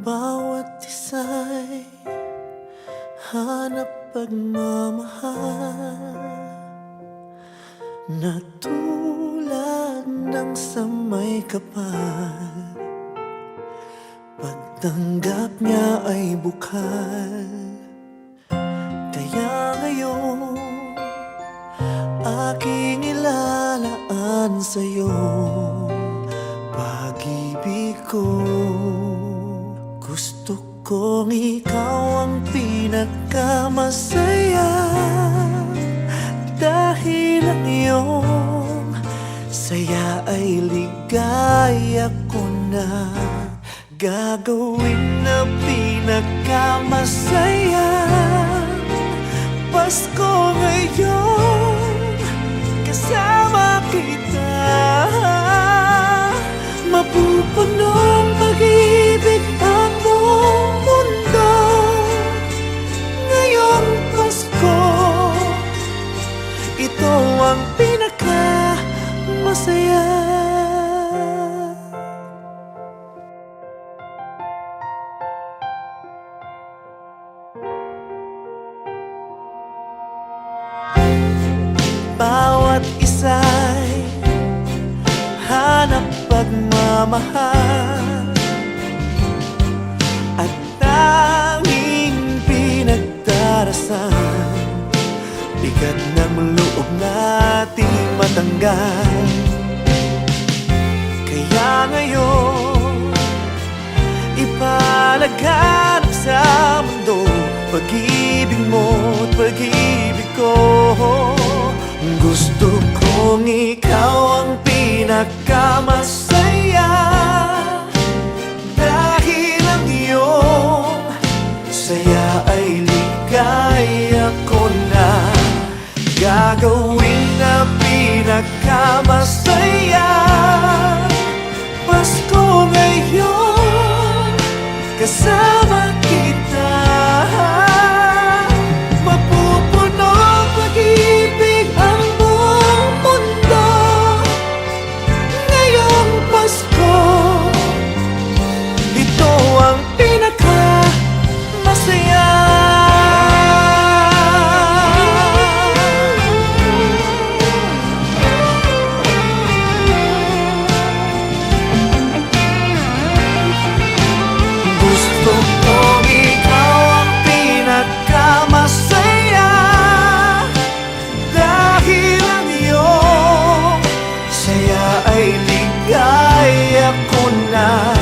Bawat isa'y hanap pagmamahal Na tulad ng sa may kapal. Pagtanggap niya ay bukal. Kaya ngayon aking ilalaan sa'yo. Pag-ibig ko Kong ikaw ang pinagkamasaya Dahil ang iyong saya ay ligaya ko na Gagawin na pinagkamasaya. Pasko ngayon masaya. Bawat isa'y hanap pagmamahal. At tanging pinagdarasan Bigat ng loob nating matanggal Kaya ngayon Ipalaganap sa mundo. Pag-ibig mo at pag-ibig ko. Gusto kong ikaw ang pinakamasaya. Dahil ang iyong saya ay ligaya ko na Gagawin na pinakamasaya Pasko ngayon Kasama ko